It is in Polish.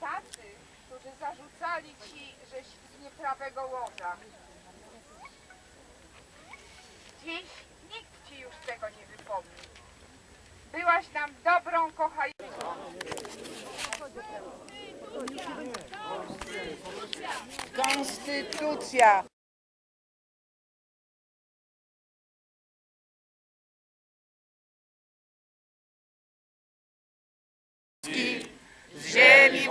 Tacy, którzy zarzucali ci, żeś z nieprawego łoża. Dziś nikt ci już tego nie wypomni. Byłaś nam dobrą kochającą. Konstytucja.